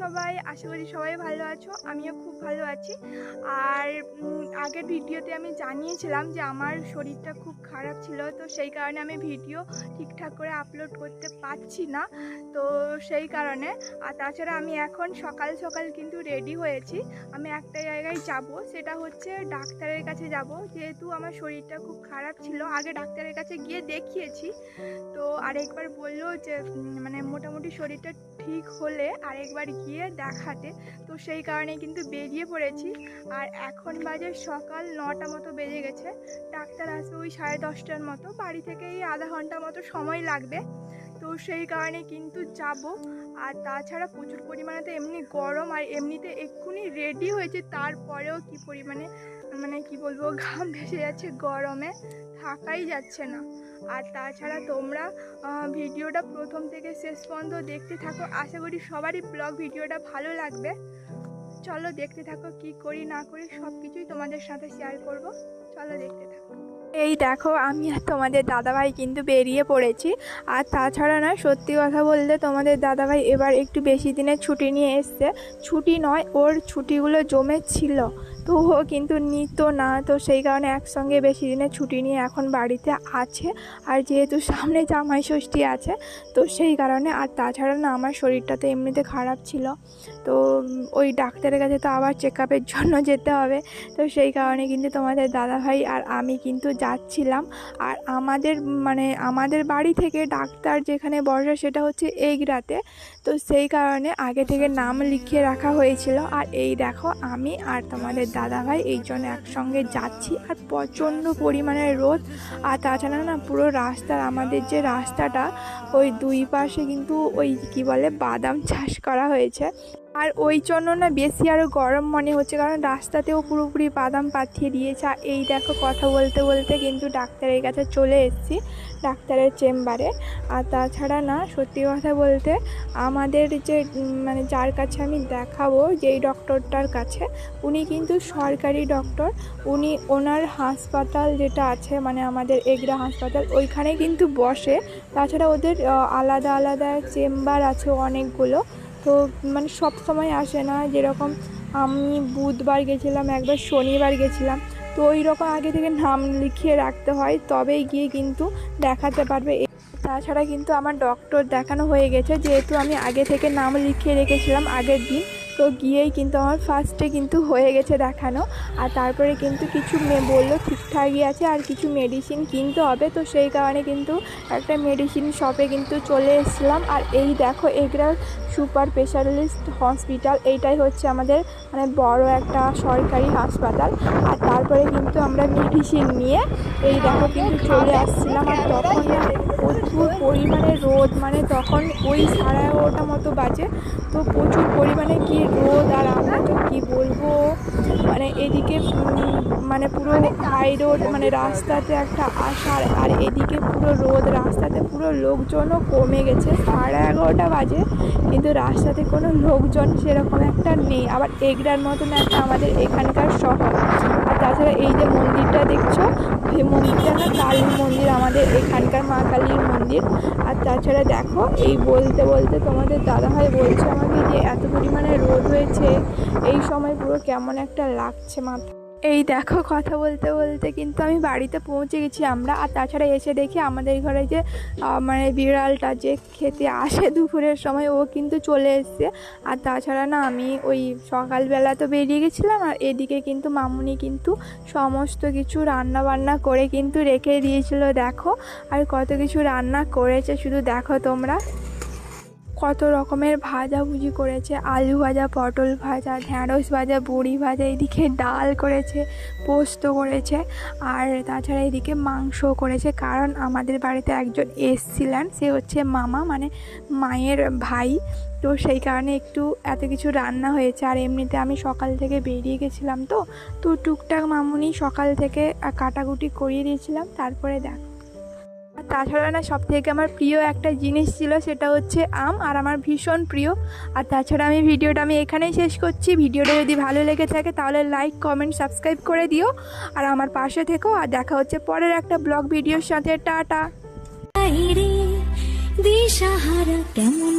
সবাই? আশা করি সবাই ভালো আছো, আমিও খুব ভালো আছি। আর আগের ভিডিওতে আমি জানিয়েছিলাম যে আমার শরীরটা খুব খারাপ ছিল, তো সেই কারণে আমি ভিডিও ঠিকঠাক করে আপলোড করতে পারছি না। তো সেই কারণে, আর তাছাড়া আমি এখন সকাল সকাল কিন্তু রেডি হয়েছি। আমি একটা জায়গায় যাব, সেটা হচ্ছে ডাক্তারের কাছে যাব। যেহেতু আমার শরীরটা খুব খারাপ ছিল, আগে ডাক্তারের কাছে গিয়ে দেখিয়েছি। তো আরেকবার বলল যে মানে মোটামুটি শরীরটা ঠিক হলে আরেকবার গিয়ে দেখাতে। তো সেই কারণে কিন্তু বেরিয়ে পড়েছি। আর এখন বাজে সকাল নটা মতো বেজে গেছে। ডাক্তার আছে ওই সাড়ে দশটার মতো। বাড়ি থেকে এই আধা ঘণ্টা মতো সময় লাগবে। তো সেই কারণে কিন্তু যাব। আর তাছাড়া প্রচুর পরিমাণে তো এমনি গরম আর এমনিতে এক্ষুনি রেডি হয়েছে, তারপরেও কি পরিমাণে মানে কি বলব, ঘাম ভেসে যাচ্ছে গরমে, থাকাই যাচ্ছে না। আর তাছাড়া তোমরা ভিডিওটা প্রথম থেকে শেষ পর্যন্ত দেখতে থাকো। আশা করি সবারই ব্লগ ভিডিওটা ভালো লাগবে। চলো দেখতে থাকো কি করি না করি সব কিছুই তোমাদের সাথে শেয়ার করব। চলো দেখতে থাকো। এই দেখো, আমি আর তোমাদের দাদাভাই কিন্তু বেরিয়ে পড়েছি। আর তাছাড়া না সত্যি কথা বলতে তোমাদের দাদাভাই এবার একটু বেশি দিনের ছুটি নিয়ে এসছে। ছুটি নয়, ওর ছুটিগুলো জমে ছিল তো কিন্তু নিত না। তো সেই কারণে একসঙ্গে বেশি দিনের ছুটি নিয়ে এখন বাড়িতে আছে। আর যেহেতু সামনে জামাই ষষ্ঠী আছে, তো সেই কারণে আর তাছাড়া না আমার শরীরটা তো এমনিতে খারাপ ছিল। তো ওই ডাক্তারের কাছে তো আবার চেক আপের জন্য যেতে হবে। তো সেই কারণে কিন্তু তোমাদের দাদাভাই আর আমি কিন্তু যাচ্ছিলাম। আর আমাদের মানে আমাদের বাড়ি থেকে ডাক্তার যেখানে বসে সেটা হচ্ছে এগরাতে। তো সেই কারণে আগে থেকে নাম লিখিয়ে রাখা হয়েছিল। আর এই দেখো আমি আর তোমাদের দাদাভাই এই জন্য একসঙ্গে যাচ্ছি আর প্রচণ্ড পরিমাণে রোদ। আর তাছাড়া না পুরো রাস্তার আমাদের যে রাস্তাটা, ওই দুই পাশে কিন্তু ওই কি বলে বাদাম চাষ করা হয়েছে। আর ওই জন্য না বেশি আরও গরম মনে হচ্ছে, কারণ রাস্তাতেও পুরোপুরি বাদাম পাঠিয়ে দিয়েছে। এই দেখো কথা বলতে বলতে কিন্তু ডাক্তারের কাছে চলে এসেছি, ডাক্তারের চেম্বারে। আর তাছাড়া না সত্যি কথা বলতে আমাদের যে মানে যার কাছে আমি দেখাবো যেই ডক্টরটার কাছে, উনি কিন্তু সরকারি ডক্টর। উনি ওনার হাসপাতাল যেটা আছে মানে আমাদের এগরা হাসপাতাল, ওইখানে কিন্তু বসে। তাছাড়া ওদের আলাদা আলাদা চেম্বার আছে অনেকগুলো। তো মানে সব সময় আসে না, যেরকম আমি বুধবার গেছিলাম, একবার শনিবার গেছিলাম। তো ওই রকম আগে থেকে নাম লিখিয়ে রাখতে হয়, তবেই গিয়ে কিন্তু দেখাতে পারবে। তাছাড়া কিন্তু আমার ডক্টর দেখানো হয়ে গেছে, যেহেতু আমি আগে থেকে নাম লিখিয়ে রেখেছিলাম আগের দিন। তো গিয়েই কিন্তু আমার ফার্স্টে কিন্তু হয়ে গেছে দেখানো। আর তারপরে কিন্তু কিছু বলল ঠিকঠাকই আছে আর কিছু মেডিসিন কিনতে হবে। তো সেই কারণে কিন্তু একটা মেডিসিন শপে কিন্তু চলে এসেছিলাম। আর এই দেখো এগুলা সুপার স্পেশালিস্ট হসপিটাল এইটাই হচ্ছে আমাদের মানে বড় একটা সরকারি হাসপাতাল। আর তারপরে কিন্তু আমরা মেডিসিন নিয়ে এই দেখো কিন্তু চলে আসছিলাম। আর তখন প্রচুর পরিমাণে রোদ মানে তখন ওই সাড়ে এগারোটা মতো বাজে। তো প্রচুর পরিমাণে কি রোদ আর আমরা তো কী বলব? মানে এদিকে মানে পুরো হাই রোড মানে রাস্তাতে একটা আসার, আর এদিকে পুরো রোদ, রাস্তাতে পুরো লোকজনও কমে গেছে। সাড়ে এগারোটা বাজে, কিন্তু রাস্তাতে কোনো লোকজন সেরকম একটা নেই। আবার এগড়ার মতন একটা আমাদের এখানকার শহর। তাছাড়া এই যে মন্দিরটা দেখছ, এই মন্দিরটা না কালী মন্দির, আমাদের এখানকার মা কালীর মন্দির। আর তাছাড়া দেখো, এই বলতে বলতে তোমাদের দাদাভাই বলছে আমাকে যে এত পরিমাণে রোদ হয়েছে, এই সময় পুরো কেমন একটা লাগছে মাথা। এই দেখো কথা বলতে বলতে কিন্তু আমি বাড়িতে পৌঁছে গেছি আমরা। আর তাছাড়া এসে দেখি আমাদের ঘরে যে মানে বিড়ালটা যে খেতে আসে দুপুরের সময়, ও কিন্তু চলে এসছে। আর তাছাড়া না আমি ওই সকালবেলা তো বেরিয়ে গেছিলাম, আর এদিকে কিন্তু মামুনি কিন্তু সমস্ত কিছু রান্না বান্না করে কিন্তু রেখে দিয়েছিল, দেখো। আর কত কিছু রান্না করেছে শুধু দেখো তোমরা। কত রকমের ভাজাভুজি করেছে, আলু ভাজা, পটল ভাজা, ঢ্যাঁড়স ভাজা, বড়ি ভাজা, এদিকে ডাল করেছে, পোস্ত করেছে, আর তাছাড়া এদিকে মাংস করেছে, কারণ আমাদের বাড়িতে একজন এসছিলেন, সে হচ্ছে মামা মানে মায়ের ভাই। তো সেই কারণে একটু এত কিছু রান্না হয়েছে, আর এমনিতে আমি সকাল থেকে বেরিয়ে গেছিলাম তো তো টুকটাক মামুনি সকাল থেকে কাটাকুটি করিয়ে দিয়েছিলাম, তারপরে দেখ। তাছাড়া না সব থেকে আমার প্রিয় একটা জিনিস ছিল সেটা হচ্ছে আম, আর আমার ভীষণ প্রিয়। আর তাছাড়া আমি ভিডিওটা আমি এখানেই শেষ করছি। ভিডিওটা যদি ভালো লেগে থাকে তাহলে লাইক কমেন্ট সাবস্ক্রাইব করে দিও। আর আমার পাশে থেকো আর দেখা হচ্ছে পরের একটা ব্লগ ভিডিওর সাথে। টাটা। কেমন